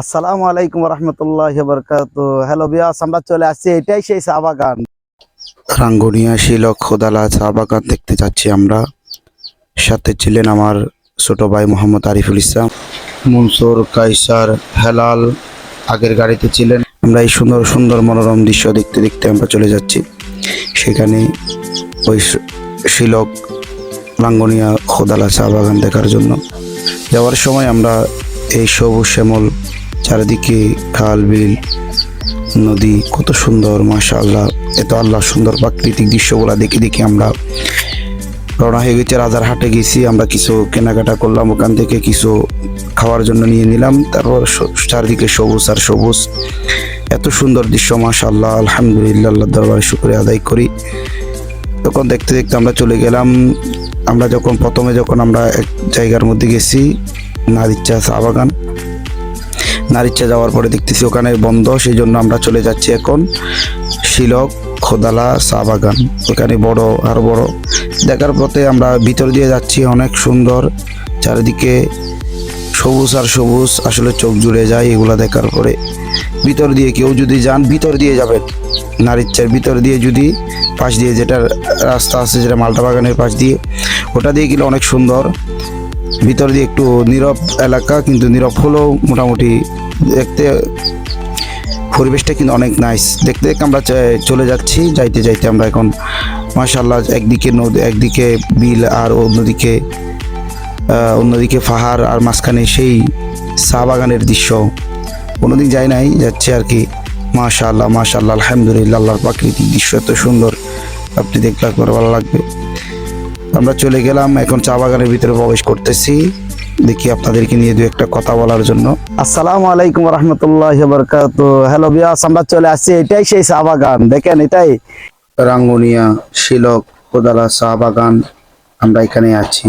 আসসালামু আলাইকুম রহমতুল্লাহ বরকাত হ্যালো বিয়াস আমরা চলে আসছি এটাই সেই চা বাগান রাঙ্গুনিয়া শিলক খোদালা চা বাগান দেখতে যাচ্ছি আমরা। সাথে ছিলেন আমার ছোট ভাই মোহাম্মদ আরিফুল ইসলাম। মনসুর কাইসার হেলাল আগের গাড়িতে ছিলেন। আমরা এই সুন্দর সুন্দর মনোরম দৃশ্য দেখতে দেখতে আমরা চলে যাচ্ছি। সেখানে ওই শিলক রাঙ্গুনিয়া খোদালা চা বাগান দেখার জন্য। যাওয়ার সময় আমরা এই সবুজ শ্যামল চারিদিকে খাল, বিল, নদী, কত সুন্দর, মাশাআল্লাহ। এত আল্লাহ সুন্দর প্রাকৃতিক দৃশ্যগুলো দেখে দেখে আমরা রওনা হয়ে গেছে, রাজার হাটে গেছি। আমরা কিছু কেনাকাটা করলাম, ওখান থেকে কিছু খাওয়ার জন্য নিয়ে নিলাম। তারপর চারিদিকে সবুজ আর সবুজ। এত সুন্দর দৃশ্য, মাশাআল্লাহ, আলহামদুলিল্লাহ আল্লাহ দরবারে শুক্রিয়া আদায় করি। তখন দেখতে দেখতে আমরা চলে গেলাম। আমরা যখন, প্রথমে যখন আমরা এক জায়গার মধ্যে গেছি নারিচা চা বাগান। নারিচা যাওয়ার পরে দেখতেছি ওখানে বন্ধ সেই জন্য আমরা চলে যাচ্ছি এখন শিলক, খোদালা, চা বাগান। ওখানে বড়, আর বড়। দেখার পথে আমরা ভিতর দিয়ে যাচ্ছি, অনেক সুন্দর। চারিদিকে সবুজ আর সবুজ, আসলে চোখ জুড়ে যায় এগুলো দেখার পরে। ভিতর দিয়ে কেউ যদি যান, ভিতর দিয়ে যাবেন। নারিচার ভিতর দিয়ে যদি, পাশ দিয়ে যেটা রাস্তা আছে, যেটা মালটা বাগানের পাশ দিয়ে, ওটা দিয়ে গেলে অনেক সুন্দর। ভিতর দিয়ে একটু নীরব এলাকা, কিন্তু নীরব হলেও মোটামুটি দেখতে, পরিবেশটা কিন্তু অনেক নাইস দেখতে দেখতে আমরা চলে যাচ্ছি, যাইতে যাইতে আমরা এখন মাশাল্লাহ একদিকে নদী, একদিকে বিল, আর অন্যদিকে অন্যদিকে পাহাড়, আর মাঝখানে সেই চা বাগানের দৃশ্য। কোনোদিন যাই নাই, যাচ্ছে আর কি। মাশাল্লাহ মাশাল্লাহ আলহামদুলিল্লাহ, আল্লাহর প্রাকৃতিক দৃশ্য এত সুন্দর। আপনি দেখলে একবার ভালো লাগবে। আমরা চলে গেলাম, এখন চা বাগানের ভিতরে প্রবেশ করতেছি। দেখি আপনাদেরকে নিয়ে দু একটা কথা বলার জন্য। আসসালামু আলাইকুম রহমতুল্লাহ বরকাত হ্যালো বিয়াস আমরা চলে আসছি এটাই সেই চা বাগান দেখেন এটাই। রাঙ্গুনিয়া, শিলক, কোদালা চা বাগান আমরা এখানে আছি।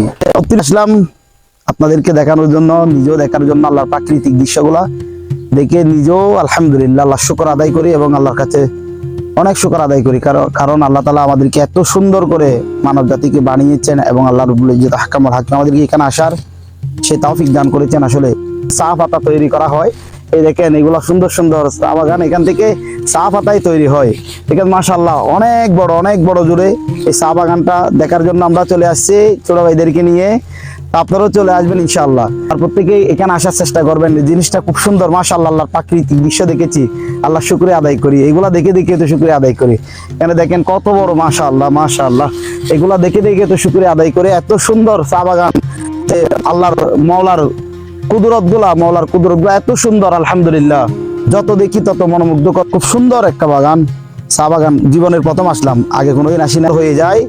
আসলাম আপনাদেরকে দেখানোর জন্য, নিজেও দেখার জন্য আল্লাহর প্রাকৃতিক দৃশ্যগুলা। দেখে নিজেও আলহামদুলিল্লাহ, আল্লাহ শুকর আদায় করি এবং আল্লাহর কাছে অনেক শুকর আদায় করি। কারণ আল্লাহ তালা আমাদেরকে এত সুন্দর করে মানব জাতিকে বানিয়েছেন এবং আল্লাহ রবুল হাকামুল হাকিম আমাদেরকে এখানে আসার সে তৌফিক দান করেছেন। আসলে চা পাতা তৈরি করা হয়। এই দেখেন, এগুলো সুন্দর সুন্দর চা বাগান এখান থেকে চা পাতাই তৈরি হয়। দেখেন মাশাল্লাহ অনেক বড় অনেক বড় জুড়ে এই চা বাগানটা দেখার জন্য আমরা চলে আসছি ছোট ভাইদেরকে নিয়ে। আপনারাও চলে আসবেন, ইনশাআল্লাহ। আর প্রত্যেকেই এখানে আসার চেষ্টা করবেন। জিনিসটা খুব সুন্দর, মাশাআল্লাহ, আল্লাহর প্রাকৃতিক দৃশ্য দেখেছি। আল্লাহ শুক্রিয়া আদায় করি। এগুলা দেখে দেখে তো শুক্রিয়া আদায় করি। এখানে দেখেন, কত বড়, মাশাআল্লাহ মাশাআল্লাহ। এগুলা দেখে দেখে তো শুক্রিয়া আদায় করে। এত সুন্দর চা বাগান। এ আল্লাহর মৌলার কুদরতগুলা মৌলার কুদরতগুলা এত সুন্দর, আলহামদুলিল্লাহ। যত দেখি তত মনোমুগ্ধকর। খুব সুন্দর একটা বাগান, চা বাগান জীবনের প্রথম আসলাম। আগে কোনোদিন আসি হয়ে যায়।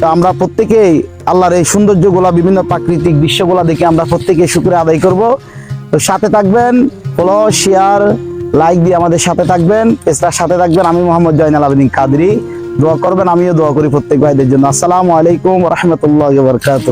তো আমরা প্রত্যেকেই আল্লাহর এই সৌন্দর্যগুলা বিভিন্ন প্রাকৃতিক দৃশ্যগুলা দেখে আমরা প্রত্যেকে শুক্রে আদায় করব। তো সাথে থাকবেন ফলো শেয়ার লাইক দিয়ে আমাদের সাথে থাকবেন। পেজটার সাথে থাকবেন আমি মোহাম্মদ জয়নাল আবেদিন কাদরি। দোয়া করবেন, আমিও দোয়া করি প্রত্যেক ভাইদের জন্য। আসসালামু আলাইকুম রহমতুল্লাহ বরকাত